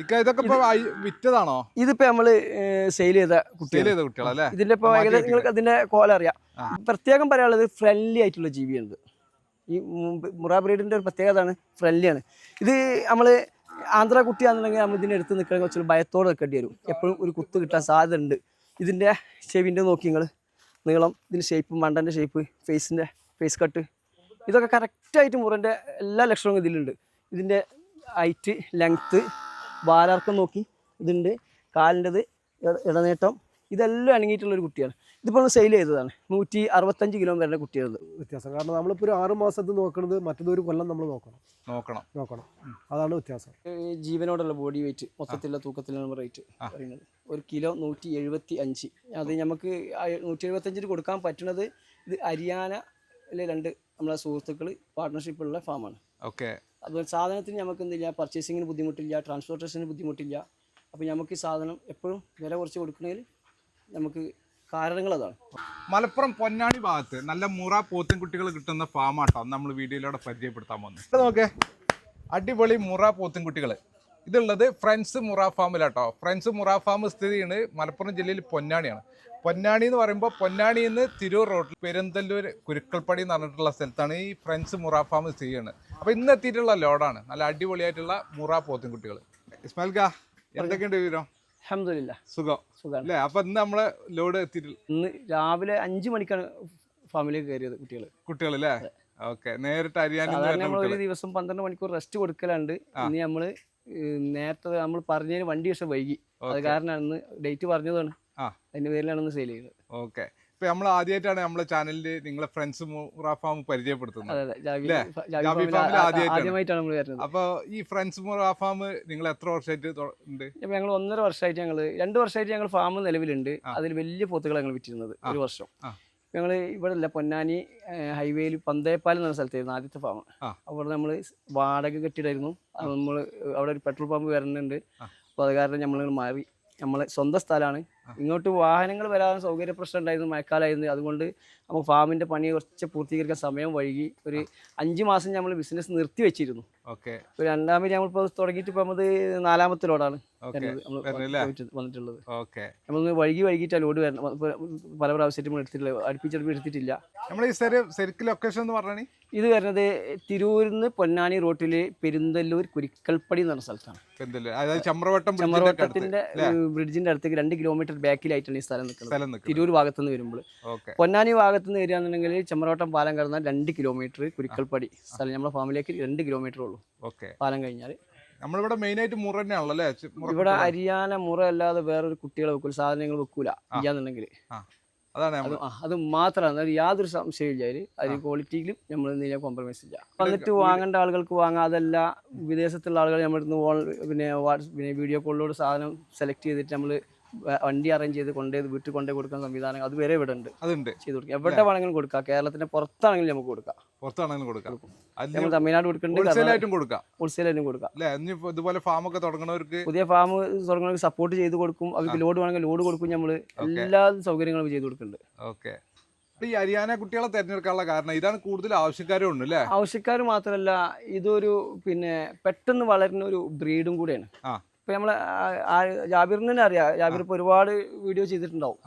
ഇതൊക്കെ വിറ്റതാണോ? ഇതിപ്പോ നമ്മൾ സെയിൽ ചെയ്ത കുട്ടികളെ. ഇതിന്റെ ഇപ്പൊ ഏകദേശം നിങ്ങൾക്ക് അതിന്റെ കോല അറിയാം. പ്രത്യേകം പറയാനുള്ളത് ഫ്രണ്ട്ലി ആയിട്ടുള്ള ജീവിയാണിത് ഈ മുറാ ബ്രീഡിന്റെ ഒരു പ്രത്യേകതയാണ് ഫ്രണ്ട്ലിയാണ് ഇത് നമ്മൾ ആന്ധ്ര കുട്ടിയാണെന്നുണ്ടെങ്കിൽ നമ്മൾ ഇതിന്റെ അടുത്ത് നിൽക്കണമെങ്കിൽ കുറച്ച് ഭയത്തോടെ നിൽക്കേണ്ടി വരും. എപ്പോഴും ഒരു കുത്ത് കിട്ടാൻ സാധ്യത ഉണ്ട് ഇതിന്റെ ചെവിന്റെ നോക്കി നിങ്ങൾ നീളം ഇതിന്റെ ഷേപ്പ് മണ്ടന്റെ ഷേപ്പ് ഫേസിന്റെ ഫേസ് കട്ട് ഇതൊക്കെ കറക്റ്റായിട്ട് മുറന്റെ എല്ലാ ലക്ഷണവും ഇതിലുണ്ട്. ഇതിന്റെ ഹൈറ്റ് ലെങ്ത്ത് വാലാർക്കം നോക്കി. ഇതുണ്ട്. കാലിന്റെത് ഇടനേട്ടം. ഇതെല്ലാം അണങ്ങിയിട്ടുള്ളൊരു കുട്ടിയാണ്. ഇതിപ്പോൾ സെയിൽ ചെയ്തതാണ്. നൂറ്റി അറുപത്തഞ്ച് കിലോ വരുന്ന കുട്ടിയാണ് വ്യത്യാസം. കാരണം നമ്മളിപ്പോൾ ഒരു ആറ് മാസത്ത് നോക്കുന്നത് മറ്റേതൊരു കൊല്ലം നമ്മൾ നോക്കണം. നോക്കണം. നോക്കണം. അതാണ് വ്യത്യാസം. ജീവനോടുള്ള ബോഡി വെയിറ്റ് മൊത്തത്തിലുള്ള തൂക്കത്തിലുള്ള റേറ്റ് പറയുന്നത്. ഒരു കിലോ നൂറ്റി എഴുപത്തി അഞ്ച് അത് നമുക്ക് നൂറ്റി എഴുപത്തഞ്ചിന് കൊടുക്കാൻ പറ്റുന്നത് ഇത് ഹരിയാനയിലെ രണ്ട് നമ്മളെ സുഹൃത്തുക്കൾ പാർട്ട്ണർഷിപ്പുള്ള ഫാമാണ് ഓക്കെ അതുപോലെ സാധനത്തിന് നമുക്ക് എന്തില്ല പർച്ചേസിങ്ങിന് ബുദ്ധിമുട്ടില്ല ട്രാൻസ്പോർട്ടേഷന് ബുദ്ധിമുട്ടില്ല. അപ്പോൾ നമുക്ക് ഈ സാധനം എപ്പോഴും വില കുറച്ച് കൊടുക്കണതിൽ നമുക്ക് കാരണങ്ങൾ അതാണ്. മലപ്പുറം പൊന്നാണി ഭാഗത്ത് നല്ല മുറ പോത്തും കുട്ടികൾ കിട്ടുന്ന ഫാമാട്ടോ. നമ്മൾ വീഡിയോയിലൂടെ പരിചയപ്പെടുത്താൻ ഇവിടെ നോക്കേ. അടിപൊളി മുറ പോത്തും കുട്ടികൾ ഇതുള്ളത് ഫ്രണ്ട്സ് മുറ ഫാമിലാട്ടോ. ഫ്രണ്ട്സ് മുറ ഫാം സ്ഥിതി ചെയ്യുന്നത് മലപ്പുറം ജില്ലയിൽ പൊന്നാണിയാണ് പൊന്നാണി എന്ന് പറയുമ്പോൾ പൊന്നാണിയിൽ നിന്ന് തിരൂർ റോഡിൽ പെരുന്തല്ലൂർ കുരുക്കൽപ്പടി എന്ന് പറഞ്ഞിട്ടുള്ള സ്ഥലത്താണ് ഈ ഫ്രണ്ട്സ് മുറ ഫാം സ്ഥിതി ചെയ്യുന്നത്. അപ്പോൾ ഇന്ന് എത്തിയിട്ടുള്ള ലോഡാണ്. നല്ല അടിപൊളിയായിട്ടുള്ള മുറ പോത്തും കുട്ടികൾ ഇസ്മാൽ കാ എന്തൊക്കെയുണ്ട് വിവരം? അഹമ്മദില്ല സുഖം. അല്ലേ? അപ്പോൾ ഇന്ന് നമ്മളെ ലോഡ് എത്തിയിട്ടുള്ള ഇന്ന് രാവിലെ അഞ്ച് മണിക്കാണ് ഫാമിലിയൊക്കെ കയറിയത് കുട്ടികൾ കുട്ടികളല്ലേ ഓക്കെ. നേരിട്ട് നിന്ന് നമ്മൾ ഒരു ദിവസം പന്ത്രണ്ട് മണിക്കൂർ റെസ്റ്റ് കൊടുക്കലുണ്ട്. ഇനി നമ്മൾ നേരത്തെ നമ്മൾ പറഞ്ഞതിന് വണ്ടി പക്ഷെ വൈകി. അത്. കാരണമാണ് ഇന്ന് ഡേറ്റ് പറഞ്ഞതാണ്. അതിന്റെ പേരിലാണ് സെയിൽ ചെയ്തത്. ഓക്കെ. ഇപ്പൊ നമ്മൾ ആദ്യമായിട്ടാണ് നമ്മളെ ചാനലിൽ നിങ്ങളെ ഫ്രണ്ട്സ് പരിചയപ്പെടുത്തുന്നത്. ആദ്യമായിട്ടാണ് നമ്മൾ വരുന്നത്. അപ്പൊ ഈ ഫ്രണ്ട്സ് മുറാഫാം നിങ്ങൾ എത്ര വർഷമായിട്ട് ഉണ്ട്? ഞങ്ങൾ ഒന്നര വർഷമായിട്ട് ഞങ്ങൾ രണ്ട് വർഷമായിട്ട് ഞങ്ങൾ ഫാം നിലവിലുണ്ട്. അതിൽ വലിയ പോത്തുകൾ ഞങ്ങൾ വിറ്റിരുന്നത് ഒരു വർഷം. ഞങ്ങൾ ഇവിടെ അല്ല പൊന്നാനി ഹൈവേയിൽ പന്തേപ്പാൽ എന്ന സ്ഥലത്തായിരുന്നു ആദ്യത്തെ ഫാം. അവിടെ നമ്മൾ വാടക കെട്ടിടായിരുന്നു. അത് നമ്മൾ അവിടെ ഒരു പെട്രോൾ പമ്പ് വരുന്നുണ്ട്. അപ്പൊ അപ്പോൾ അത് കാരണം നമ്മൾ മാറി. നമ്മളെ സ്വന്തം സ്ഥലമാണ്. ഇങ്ങോട്ട് വാഹനങ്ങൾ വരാൻ സൗകര്യ പ്രശ്നം ഉണ്ടായിരുന്നു മഴക്കാലമായിരുന്നു. അതുകൊണ്ട് നമുക്ക് ഫാമിന്റെ പണി കുറച്ച് പൂർത്തീകരിക്കാൻ സമയം വൈകി. ഒരു അഞ്ച് മാസം നമ്മൾ ബിസിനസ് നിർത്തി വെച്ചിരുന്നു. ഓക്കെ. ഇപ്പോൾ രണ്ടാമത് നമ്മളിപ്പോൾ തുടങ്ങിയിട്ട് ഇപ്പോൾ നമ്മൾ നാലാമത്തെ ലോഡാണ്. വന്നിട്ടുള്ളത്. ഓക്കെ. നമ്മൾ വൈകി വൈകിട്ടാണ് ലോഡ് വരണം പല പ്രാവശ്യമായിട്ട് നമ്മൾ എടുത്തിട്ടില്ല. അടുപ്പിച്ചടുപ്പ് എടുത്തിട്ടില്ല. നമ്മൾ ഈ ശരി ശരിക്കും ലൊക്കേഷൻ എന്ന് പറഞ്ഞാൽ ഇത് വരുന്നത് തിരൂരിൽ നിന്ന് പൊന്നാനി റോട്ടിൽ പെരുന്തല്ലൂർ കുരിക്കൽപ്പടി എന്ന് പറഞ്ഞ സ്ഥലത്താണ്. ചമ്രവട്ടം ചമ്രവട്ടത്തിന്റെ ബ്രിഡ്ജിന്റെ അടുത്തേക്ക് രണ്ട് കിലോമീറ്റർ ബാക്കിലായിട്ടാണ് ഈ സ്ഥലം നിൽക്കുന്നത്. തിരൂർ ഭാഗത്ത് നിന്ന് വരുമ്പോൾ പൊന്നാനി ഭാഗത്ത് നിന്ന് വരികയാണെന്നുണ്ടെങ്കിൽ ചെമ്മറോട്ടം പാലം കടന്ന രണ്ട് കിലോമീറ്റർ കുരിക്കൽപ്പടി സ്ഥലം. നമ്മുടെ ഫാമിലിക്ക് രണ്ട് കിലോമീറ്റർ ഉള്ളൂ. പാലം കഴിഞ്ഞാൽ നമ്മളിവിടെ മെയിൻ ആയിട്ട് മുറ തന്നെയാണല്ലോ ഇവിടെ ഹരിയാന അരിയാന മുറ അല്ലാതെ വേറൊരു കുട്ടികളെ വെക്കൂല സാധനങ്ങൾ വെക്കൂല ഇല്ലാന്നുണ്ടെങ്കിൽ. അതാണ് അത് നമ്മൾ അത് മാത്രമാണ്. അത് യാതൊരു സംശയമില്ല അതിൽ അതിൽ ക്വാളിറ്റിയിലും നമ്മൾ എന്തെങ്കിലും കോംപ്രമൈസ് ഇല്ല. വന്നിട്ട് വാങ്ങേണ്ട ആളുകൾക്ക് വാങ്ങാം. അതല്ല വിദേശത്തുള്ള ആളുകൾ നമ്മുടെ അടുത്ത് പിന്നെ പിന്നെ വീഡിയോ കോളിലൂടെ സാധനം സെലക്ട് ചെയ്തിട്ട് നമ്മൾ വണ്ടി അറേഞ്ച് ചെയ്ത് കൊണ്ടുപോയി വീട്ടിൽ കൊണ്ടുപോയി കൊടുക്കുന്ന സംവിധാനം അത് വരെ ഇവിടെ ഉണ്ട്. അതുണ്ട്. ചെയ്ത് കൊടുക്കുക എവിടെ വേണമെങ്കിലും കൊടുക്കാം. കേരളത്തിന്റെ പുറത്താണെങ്കിലും നമുക്ക് കൊടുക്കാം. പുറത്താണെങ്കിലും കൊടുക്കാം. നമ്മൾ തമിഴ്നാട് കൊടുക്കുന്നുണ്ട്. കൊടുക്കാം. ഹോൾസെയിലായിട്ടും കൊടുക്കാം. ഇതുപോലെ ഫാം ഒക്കെ തുടങ്ങുന്നവർക്ക് പുതിയ ഫാം തുടങ്ങുന്നവർക്ക് സപ്പോർട്ട് ചെയ്ത് കൊടുക്കും. അവർക്ക് ലോഡ് വേണമെങ്കിൽ ലോഡ് കൊടുക്കും. നമ്മൾ എല്ലാ സൗകര്യങ്ങളും ചെയ്ത് കൊടുക്കുന്നുണ്ട്. ഓക്കെ. ഈ ഹരിയാന കുട്ടികളെ തിരഞ്ഞെടുക്കാനുള്ള കാരണം ഇതാണ് കൂടുതൽ ആവശ്യക്കാരും ഉണ്ട് അല്ലേ? ആവശ്യക്കാർ മാത്രമല്ല ഇതൊരു പിന്നെ പെട്ടെന്ന് വളരുന്ന ഒരു ബ്രീഡും കൂടെയാണ്. ആ. ഇപ്പൊ ആ ജാബിറിന് തന്നെ അറിയാം. ജാബിർ ഇപ്പൊ ഒരുപാട് വീഡിയോ ചെയ്തിട്ടുണ്ടാവും.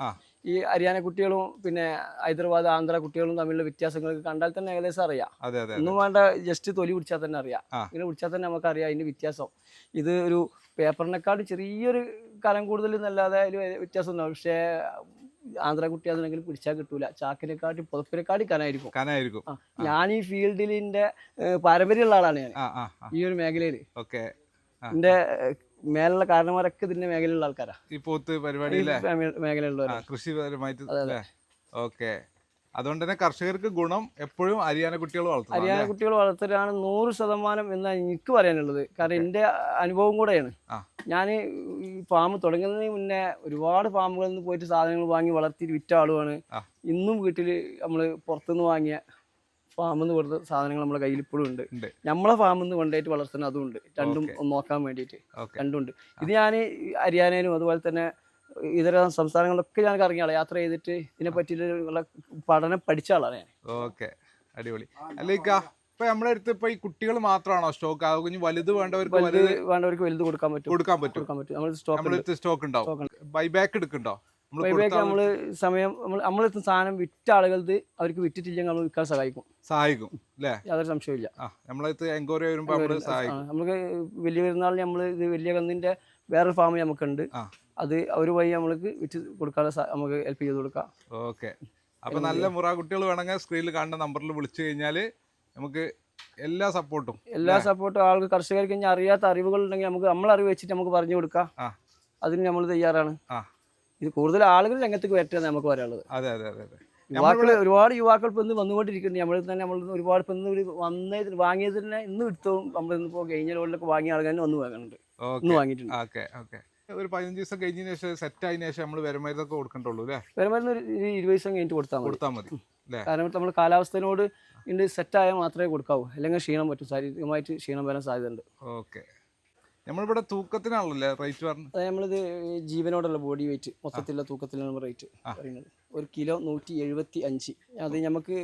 ഈ ഹരിയാന കുട്ടികളും പിന്നെ ഹൈദരാബാദ് ആന്ധ്ര കുട്ടികളും തമ്മിലുള്ള വ്യത്യാസങ്ങളൊക്കെ കണ്ടാൽ തന്നെ ഏകദേശം അറിയാം. ഒന്നും വേണ്ട ജസ്റ്റ് തൊലി പിടിച്ചാൽ തന്നെ അറിയാം. ഇങ്ങനെ പിടിച്ചാൽ തന്നെ നമുക്ക് അറിയാം അതിന്റെ വ്യത്യാസം. ഇത് ഒരു പേപ്പറിനെക്കാളും ചെറിയൊരു കനം കൂടുതൽ എന്നല്ലാതെ അതിൽ വ്യത്യാസം ഉണ്ടാവും പക്ഷേ ആന്ധ്ര കുട്ടി അതെങ്കിൽ പിടിച്ചാൽ കിട്ടൂല. ചാക്കിനെക്കാട്ടി പുതപ്പിനെക്കാട്ടി കനായിരിക്കും. കനായിരിക്കും. ഞാൻ ഈ ഫീൽഡിലിന്റെ പാരമ്പര്യമുള്ള ആളാണ് ഞാൻ. ഈ ഒരു മേഖലയിൽ. എന്റെ മേലുള്ള കാരണന്മാരൊക്കെ ഇതിന്റെ മേഖലയിലുള്ള ആൾക്കാരാ. ഈ പോത്ത് പരിപാടി പരിപാടിയിലെ ഫാമി- മേഖലയിലുള്ളവരാ. കൃഷിപരമായിട്ട് അതെ, അതെ. അല്ലേ ഓക്കെ. അതുകൊണ്ട് തന്നെ കർഷകർക്ക് ഗുണം എപ്പോഴും ഹരിയാന കുട്ടികൾ വളർത്തും ഹരിയാന? കുട്ടികൾ വളർത്തലാണ് നൂറ് ശതമാനം എന്നാണ് എനിക്ക് പറയാനുള്ളത്. കാരണം എന്റെ അനുഭവം കൂടെയാണ്. ഞാൻ ഈ ഫാം തുടങ്ങുന്നതിന് മുന്നേ ഒരുപാട് ഫാമുകളിൽ നിന്ന് പോയിട്ട് സാധനങ്ങൾ വാങ്ങി വളർത്തി വിറ്റ ആളുമാണ്. ഇന്നും വീട്ടിൽ നമ്മൾ പുറത്തുനിന്ന് വാങ്ങിയ ഫാമിൽ നിന്ന് കൊടുത്ത സാധനങ്ങൾ നമ്മുടെ കയ്യിൽ ഇപ്പോഴും ഉണ്ട്. നമ്മളെ ഫാമിൽ നിന്ന് കൊണ്ടായിട്ട് വളർത്തുന്ന അതും ഉണ്ട്. രണ്ടും നോക്കാൻ വേണ്ടിയിട്ട് രണ്ടുമുണ്ട് ഇത് ഞാൻ ഹരിയാനയിലും അതുപോലെ തന്നെ ഇതര സംസ്ഥാനങ്ങളിലൊക്കെ ഞാൻ കറങ്ങിയ യാത്ര ചെയ്തിട്ട് ഇതിനെ പറ്റിയിട്ടുള്ള പഠനം പഠിച്ച ആളാണ് ഞാൻ. ഓക്കെ. അടിപൊളി. അല്ലേക്കാ ഇപ്പൊ നമ്മുടെ അടുത്ത് ഇപ്പൊ ഈ കുട്ടികൾ മാത്രമാണോ സ്റ്റോക്ക് ആകും ഇനി വലുത് വേണ്ടവർക്ക് വേണ്ടവർക്ക് വലുത് കൊടുക്കാൻ പറ്റും. കൊടുക്കാൻ പറ്റും. നമ്മൾ സ്റ്റോക്ക് സ്റ്റോക്ക് ഉണ്ടാവും. ബൈബാക്ക് എടുക്കണ്ടോ ബൈബാക്ക് നമ്മൾ സമയം നമ്മൾ സാധനം വിറ്റ ആളുകൾക്ക് അവർക്ക് വിറ്റിട്ടില്ലെങ്കിൽ നമ്മൾ വിൽക്കാൻ സഹായിക്കും. സഹായിക്കും അല്ലേ യാതൊരു സംശയമില്ല എൻക്വയറി വരുമ്പോൾ നമ്മൾ സഹായിക്കും. നമുക്ക് വലിയ പെരുന്നാളിന് നമ്മൾ ഇത് വലിയ കന്നിന്റെ വേറൊരു ഫാം നമുക്കുണ്ട്. ഉണ്ട് അത് അവർ വഴി നമ്മൾക്ക് വിറ്റ് കൊടുക്കാനുള്ള നമുക്ക് ഹെൽപ്പ് ചെയ്ത് കൊടുക്കാം. ഓക്കെ. അപ്പൊ നല്ല മുറ കുട്ടികൾ വേണമെങ്കിൽ സ്ക്രീനിൽ കാണുന്ന നമ്പറിൽ വിളിച്ചു കഴിഞ്ഞാൽ നമുക്ക് എല്ലാ സപ്പോർട്ടും എല്ലാ സപ്പോർട്ടും ആൾക്ക് കർഷകർക്ക് അറിയാത്ത അറിവുകൾ ഉണ്ടെങ്കിൽ നമുക്ക് നമ്മൾ അറിവ് വെച്ചിട്ട് നമുക്ക് പറഞ്ഞു കൊടുക്കാം. അതിന് നമ്മൾ തയ്യാറാണ്. ആ. ഇത് കൂടുതൽ ആളുകൾ രംഗത്തേക്ക് വരട്ടെ നമുക്ക് പറയാനുള്ളത്. അതെ അതെ അതെ അതെ. യുവാക്കൾ ഒരുപാട് യുവാക്കൾ ഇപ്പൊ ഇന്ന് വന്നുകൊണ്ടിരിക്കുന്നുണ്ട്. നമ്മൾ തന്നെ നമ്മൾ ഒരുപാട് ഇപ്പൊ ഇന്ന് ഒരു വന്നതിന് വാങ്ങിയത് തന്നെ ഇന്ന് എടുത്തും നമ്മൾ ഇന്നിപ്പോ കഴിഞ്ഞ ലോഡിലൊക്കെ വാങ്ങിയ ആൾക്കാർ വന്ന് വാങ്ങുന്നുണ്ട്. ഇന്ന് വാങ്ങിയിട്ടുണ്ട്. Okay okay. ഒരു പതിനഞ്ച് ദിവസം കഴിഞ്ഞതിന് ശേഷം സെറ്റ് ആയതിനു ശേഷം നമ്മൾ വരുമാനത്തൊക്കെ കൊടുക്കണ്ടുള്ളൂ അല്ലേ? വരുമാനം ഒരു ഇരുപത് ദിവസം കഴിഞ്ഞിട്ട് കൊടുത്താൽ മതി. കൊടുത്താൽ മതി കാരണം നമ്മൾ കാലാവസ്ഥയോട് സെറ്റ് സെറ്റായാൽ മാത്രമേ കൊടുക്കാവൂ. അല്ലെങ്കിൽ ക്ഷീണം പറ്റും. ശാരീരികമായിട്ട് ക്ഷീണം വരാൻ സാധ്യതയുണ്ട്. ഓക്കെ. നമ്മളിവിടെ തൂക്കത്തിനാണല്ലേ റേറ്റ് പറഞ്ഞത്? അതായത് നമ്മളിത് ജീവനോടുള്ള ബോഡി വെയിറ്റ് മൊത്തത്തിലുള്ള തൂക്കത്തിലാണ് റേറ്റ്. പറയുന്നത്. ഒരു കിലോ നൂറ്റി എഴുപത്തി അഞ്ച് അത് നമുക്ക്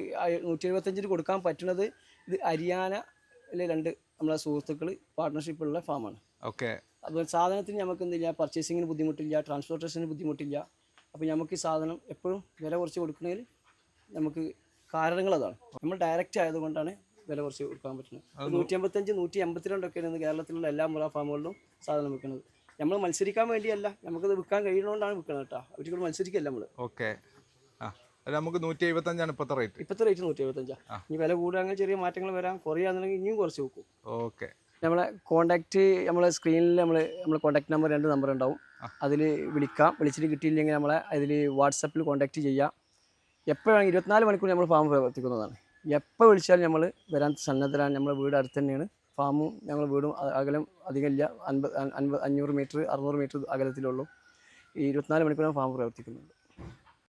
നൂറ്റി എഴുപത്തഞ്ചിന് കൊടുക്കാൻ പറ്റുന്നത് ഇത് ഹരിയാനയിലെ രണ്ട് നമ്മളെ സുഹൃത്തുക്കൾ പാർട്ട്ണർഷിപ്പുള്ള ഫാമാണ് ഓക്കെ അതുപോലെ സാധനത്തിന് നമുക്ക് എന്തില്ല പർച്ചേസിങ്ങിന് ബുദ്ധിമുട്ടില്ല ട്രാൻസ്പോർട്ടേഷന് ബുദ്ധിമുട്ടില്ല. അപ്പോൾ നമുക്ക് ഈ സാധനം എപ്പോഴും വില കുറച്ച് കൊടുക്കുന്നതിൽ നമുക്ക് കാരണങ്ങൾ അതാണ്. നമ്മൾ ഡയറക്റ്റ് ആയതുകൊണ്ടാണ് വില കുറച്ച് കൊടുക്കാൻ പറ്റുന്നത്. നൂറ്റി അമ്പത്തഞ്ച് നൂറ്റി എൺപത്തിരണ്ടൊക്കെയാണ് ഇന്ന് കേരളത്തിലുള്ള എല്ലാ മുറ ഫാമുകളിലും സാധനം വിൽക്കുന്നത്. നമ്മൾ മത്സരിക്കാൻ വേണ്ടിയല്ല നമുക്കത് വിൽക്കാൻ കഴിയുന്നതുകൊണ്ടാണ് വിൽക്കുന്നത് കേട്ടോ. ഒരിക്കലും മത്സരിക്കല്ല നമ്മൾ ഓക്കെ. നമുക്ക് നൂറ്റി എഴുപത്തഞ്ചാണ് ഇപ്പോഴത്തെ റേറ്റ്. ഇപ്പോഴത്തെ റേറ്റ് നൂറ്റി എഴുപത്തഞ്ചാണ് ആ. ഇനി വില കൂടുകയാണെങ്കിൽ ചെറിയ മാറ്റങ്ങൾ വരാം. കുറയാന്നുണ്ടെങ്കിൽ ഇനിയും കുറച്ച് വെക്കും ഓക്കെ. നമ്മളെ കോണ്ടാക്ട് നമ്മളെ സ്ക്രീനിൽ നമ്മൾ നമ്മളെ കോണ്ടാക്ട് നമ്പർ രണ്ട് നമ്പർ ഉണ്ടാവും. അതിൽ വിളിക്കാം. വിളിച്ചിട്ട് കിട്ടിയില്ലെങ്കിൽ നമ്മളെ അതിൽ വാട്സപ്പിൽ കോണ്ടാക്ട് ചെയ്യാം. എപ്പോഴാണ് ഇരുപത്തിനാല് മണിക്കൂർ നമ്മൾ ഫാം പ്രവർത്തിക്കുന്നതാണ്. എപ്പോൾ വിളിച്ചാലും നമ്മൾ വരാൻ സന്നദ്ധരാണ്. നമ്മളെ വീട് അടുത്ത് തന്നെയാണ് ഫാമും ഞങ്ങൾ വീടും അകലം അധികമില്ല അൻപത് അൻപത് അഞ്ഞൂറ് മീറ്റർ അറുന്നൂറ് മീറ്റർ അകലത്തിലുള്ളൂ ഈ ഇരുപത്തിനാല് മണിക്കൂറാണ് ഫാം പ്രവർത്തിക്കുന്നുണ്ട്